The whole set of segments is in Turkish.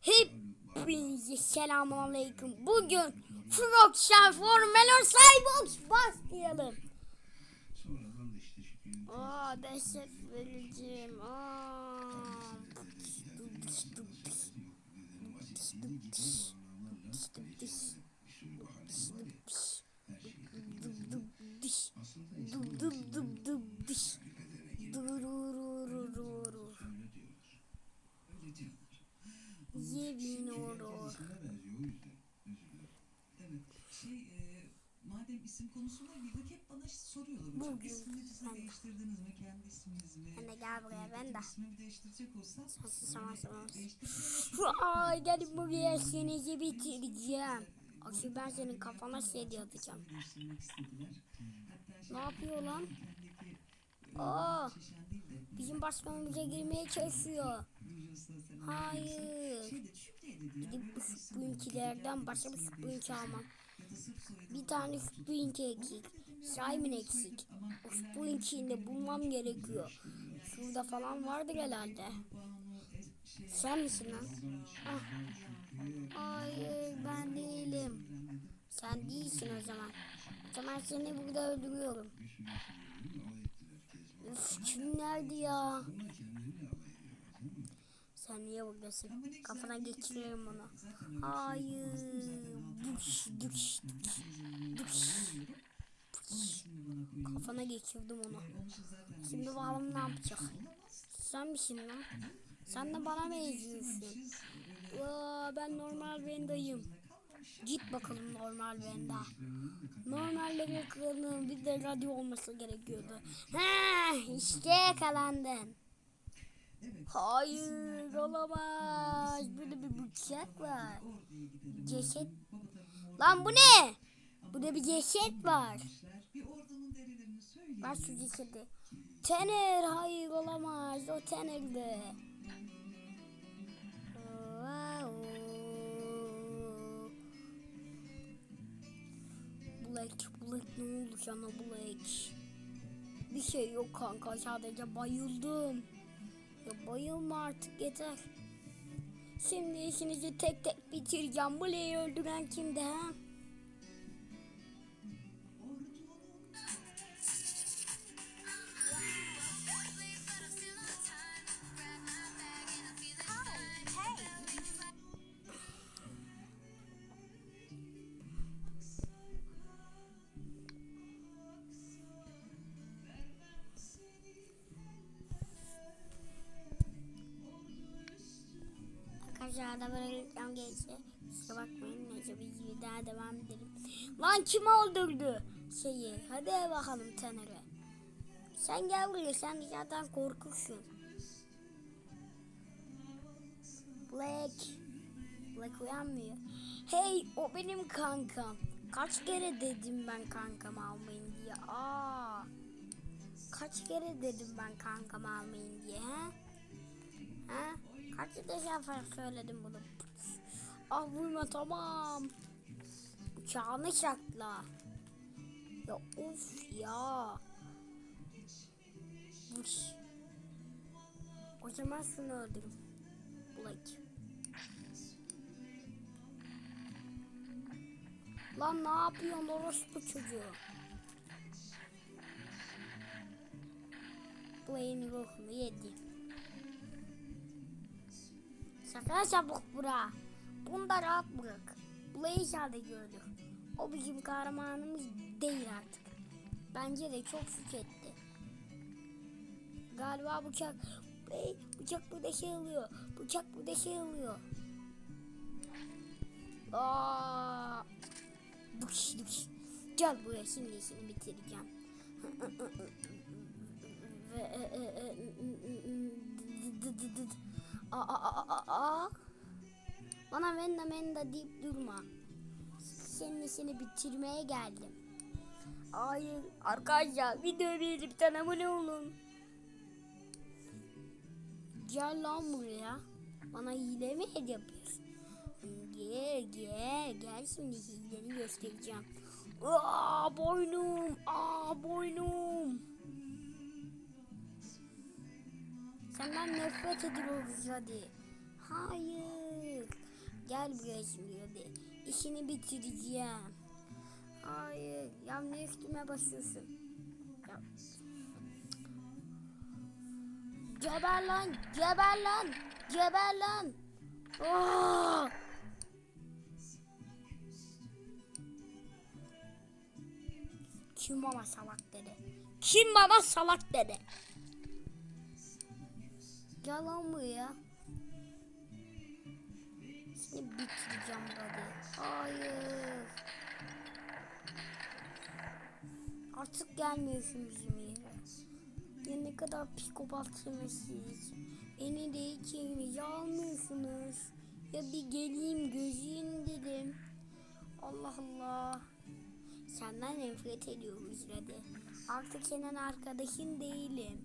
Hepinize selamun aleyküm. Bugün Frogshell Formula Cybox başlayalım. Aa dehşet vereceğim. Aa. İsim konusuna girdik hep bana soruyorlar. hocam. Bugün İsminizi de. değiştirdiniz mi? Kendi isminiz mi? Anne gel buraya ben de. İsmimi değiştirecek olsam zaman zaman. değiştireceğim. Ay gelin buraya seni bitireceğim. Akşam ben senin kafana şey. Hatta şey, Ne yapıyor lan? kendiki Aa, bizim başkanımıza girmeye çalışıyor. Hayır. Şey. Gidip bu sprintçilerden başka bir sprintçi almam. Bir tane sprintçi eksik. Simon eksik. O sprintçiyi de bulmam gerekiyor. Şurada falan vardır herhalde. Sen misin lan? Ah. Hayır ben değilim. Sen değilsin o zaman. O zaman seni burada öldürüyorum. Üf kim nerede ya? Sen niye buradasın? Kafana geçiririm onu. Hayır. Duş. Duş. ismini bana koyuyor. Kafana geçirdim onu. Zaten Şimdi bakalım ne yapacak? Sen misin lan? Sen de bana benziyorsun. Aa, ben normal bendayım. Git bakalım normal benda. Normalde kralının bir de radyo olması gerekiyordu. Ha, işte yakalandın. Hayır olamaz. Burada bir bıçak var. Ceset. Lan bu ne? Burada bir ceset var. Ver şu cesedi. Tener hayır olamaz. O Tener'di. Black, Black ne oldu sana Black? Bir şey yok kanka sadece bayıldım. Ya bayılma artık yeter. Şimdi işinizi tek tek bitireceğim. Black'i öldüren kimdi ha? Arkadaşlar da böyle reklam geçti. Kusura bakmayın neyse bir daha devam edelim. Lan kim öldürdü şeyi? Hadi bakalım Taner'e. Sen gel buraya sen zaten korkursun. Black. Black uyanmıyor. Hey o benim kankam. Kaç kere dedim ben kankam almayın diye. Aa. Kaç kere dedim ben kankam almayın diye ha? Ha? Kaç defa söyledim bunu. Ah vurma tamam. Uçağını şakla. Ya of ya. Uş. O zaman şunu öldürüm. Black. Lan ne yapıyorsun orospu çocuğu? Black'in ruhunu yedi. Sakın çabuk bura. Bunu da rahat bırak. Blaze sadece öldür. O bizim kahramanımız değil artık. Bence de çok suç etti. Galiba bıçak... Bey, bıçak burada şey alıyor. Bıçak burada şey alıyor. Aa! Dıkş dıkş. Gel buraya şimdi seni bitireceğim. Ve Aa, aa, aa. Bana venda menda deyip durma. Senin işini bitirmeye geldim. Hayır arkadaşlar videoyu bir tane abone olun. Gel lan buraya. Bana hile mi yapıyorsun? Gel gel gel şimdi hileni göstereceğim. Aa boynum, aa boynum. Senden nefret ediyoruz hadi. Hayır. Gel buraya şimdi hadi. İşini bitireceğim. Hayır. Ya ne üstüme basıyorsun? Ya. Geber lan. Geber lan. Geber lan. Oh! Kim bana salak dedi? Kim bana salak dedi? Gel lan buraya. Seni bitireceğim hadi. Hayır. Artık gelmiyorsun bizim yere. Ya ne kadar psikopatsınız siz. Beni de hiç yerinize almıyorsunuz. Ya bir geleyim gözeyim dedim. Allah Allah. Senden nefret ediyorum İzledi. Artık senin arkadaşın değilim.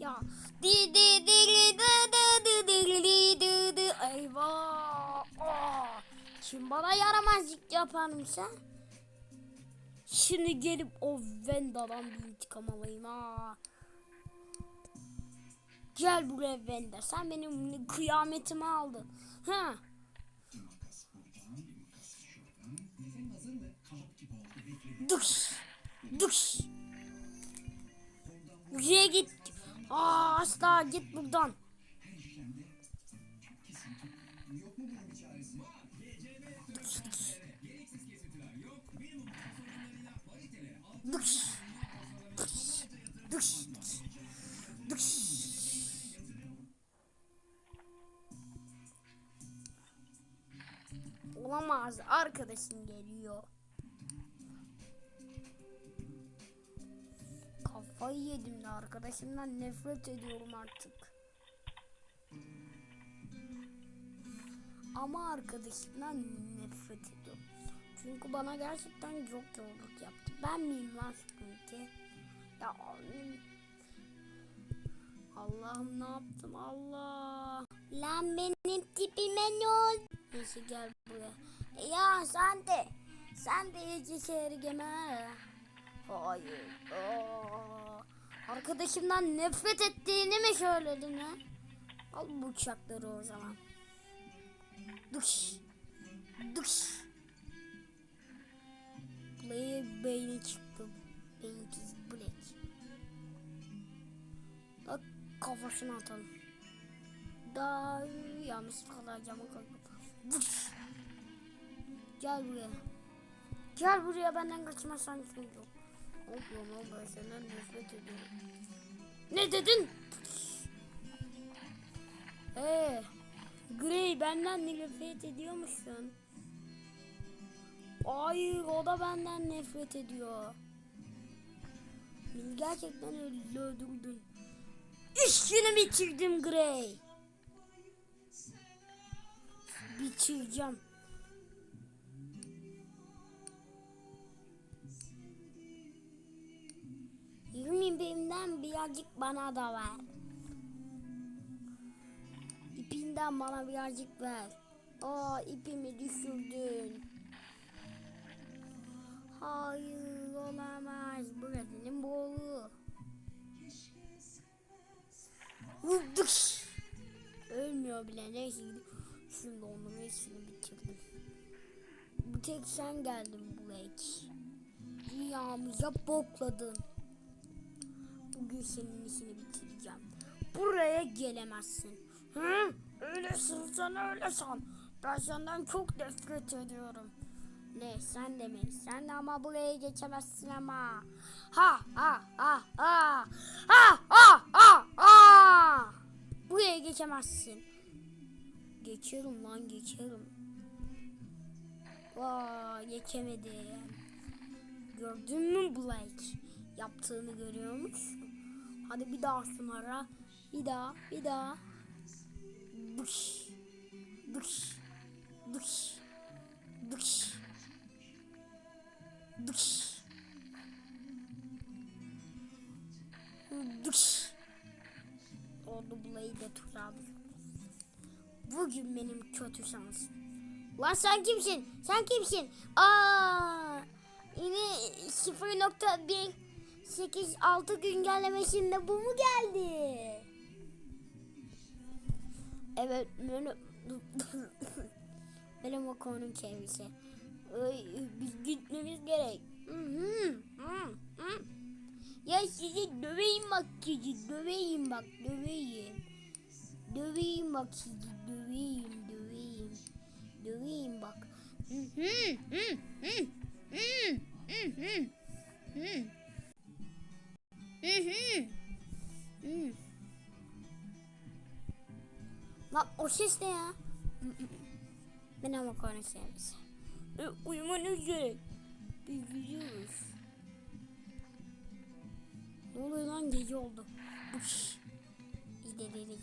Ya di di di di di di di di di di eyvah. Aa, Kim bana yaramazlık yaparmışsa? Şimdi gelip o Venda'dan bir intikam alayım ha. Gel buraya Venda. Sen benim kıyametimi aldın. Ha. Duş. Duş. Buraya git. Aa asla git buradan. Olamaz. Arkadaşım geliyor. Kafayı yedim de arkadaşımdan nefret ediyorum artık. Ama arkadaşımdan nefret ediyorum. Çünkü bana gerçekten çok yolluk yaptı. Ben miyim lan sıkıntı? Ya Allah'ım. Allah'ım ne yaptım Allah. Lan benim tipime ne oldu? Neyse gel buraya. Ya sen de. Sen de iyice sergeme. Hayır. Arkadaşımdan nefret ettiğini mi söyledin ha? Al bu uçakları o zaman. Duş. Duş. Play beyni çıktı. Benimkiz black. Da kafasına atalım. Da yanlışlıkla cama. Vuş. Gel buraya. Gel buraya benden kaçmazsan yok. Oğlum oğlum ben senden nefret ediyorum. Ne dedin? Ee, Grey benden nefret ediyor musun? Hayır o da benden nefret ediyor. Beni gerçekten öldürdün. İşini bitirdim Grey. Bitireceğim. Birazcık bana da ver. İpinden bana birazcık ver. Aa ipimi düşürdün. Hayır olamaz. Bu benim boğulu. Vurduk. Ölmüyor bile neyse. Şimdi onun hepsini bitirdim. Bu tek sen geldin Blake. Dünyamıza bokladın. Bugün senin işini bitireceğim. Buraya gelemezsin. Hı? Öylesin sen öyle san. Ben senden çok nefret ediyorum. Ne sen de mi? Sen de ama buraya geçemezsin ama. Ha ha ha ha. Ha ha ha ha. Buraya geçemezsin. Geçerim lan geçerim. Vay geçemedim. Gördün mü Blake? Yaptığını görüyor musun? Hadi bir daha sonra. Bir daha, bir daha. Dış. Dış. Dış. Dış. Dış. Dış. Oldu Blade tuzağı. Bugün benim kötü şansım. Lan sen kimsin? Sen kimsin? Aa! Yine 0.186 güncellemesinde bu mu geldi? Evet benim benim o konum çevresi. Biz gitmemiz gerek. Ya sizi döveyim bak sizi döveyim bak döveyim. Döveyim bak sizi döveyim döveyim. Döveyim bak. Hı hı, hı, hı, hı, hı, Lan o ses ne ya? Ben ama konuşuyoruz. E, uyumanız gerek. Biz gidiyoruz. Ne oluyor lan gece oldu. Dedik